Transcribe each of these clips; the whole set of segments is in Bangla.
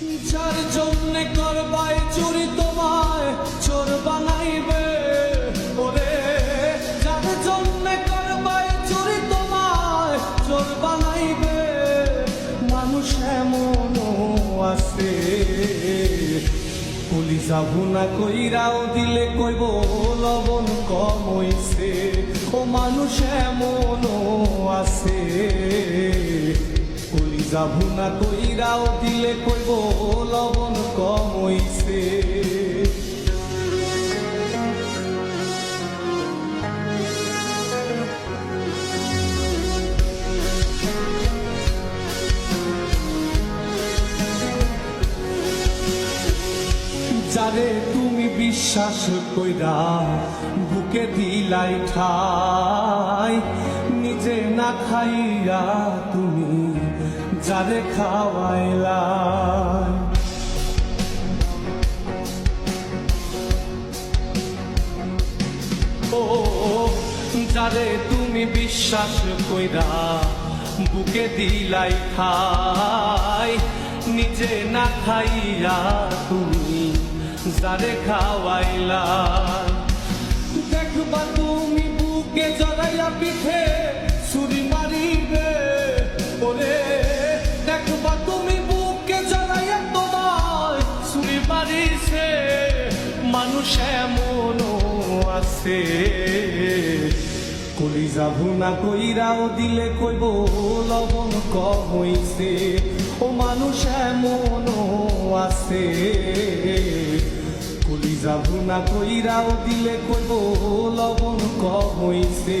যার জন্য করবাই চুরি তোমায়, চোর বানাইবে ওরে। যার জন্য করবাই চুরি তোমায়, চোর বানাইবে। মানুষ এমনও আছে। পুলিশ আবুনা কইরাও দিলে কইব, লবণ কম হইছে। ও মানুষ এমনও আছে। কলিজা ভুনা কইরাও দিলে কইব লবণ কম হইছে। যারে তুমি বিশ্বাস কইরা বুকে দিলাই ঠাই, নিজে না খাইয়া তুমি যারে খাওয়াইলা ও, যারে তুমি বিশ্বাস কইরা বুকে দিলাই খাই, নিজে না খাইয়া তুমি যারে খাওয়াইলা দেখবা তুমি বুকে জড়াইয়া পিঠে আছে। কলিজা ভুনা কইরাও দিলে কইব, লবণ কম হইছে। ও মানুষ এমন আছে। কলিজা ভুনা কইরাও দিলে কইব, লবণ কম হইছে।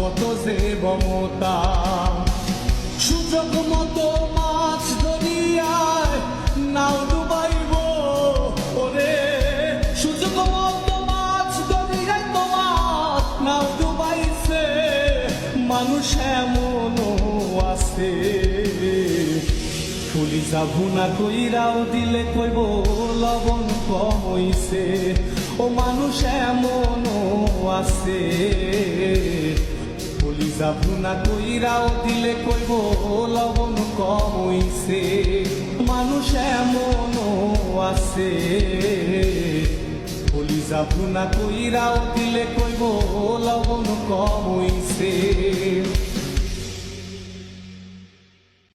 কত যে মমতা। সুযোগ মতো মাছ ধরিয়ায় নাও ডুবাইব ওরে। সুযোগ মতো মাছ ধরিয়ায় তোমার নাও ডুবাইছে। মানুষ এমনও আছে। পুলিশা ভুনা কইরাও দিলে কইব লবণ কম হইছে। ও মানুষ এমনও আছে। পুলিশা ভুনা কইরাও দিলে কইব লবণ কম হইছে, মানুষ এমন আছে। পুলিশা ভুনা কইরাও দিলে কইব লবণ কম হইছে।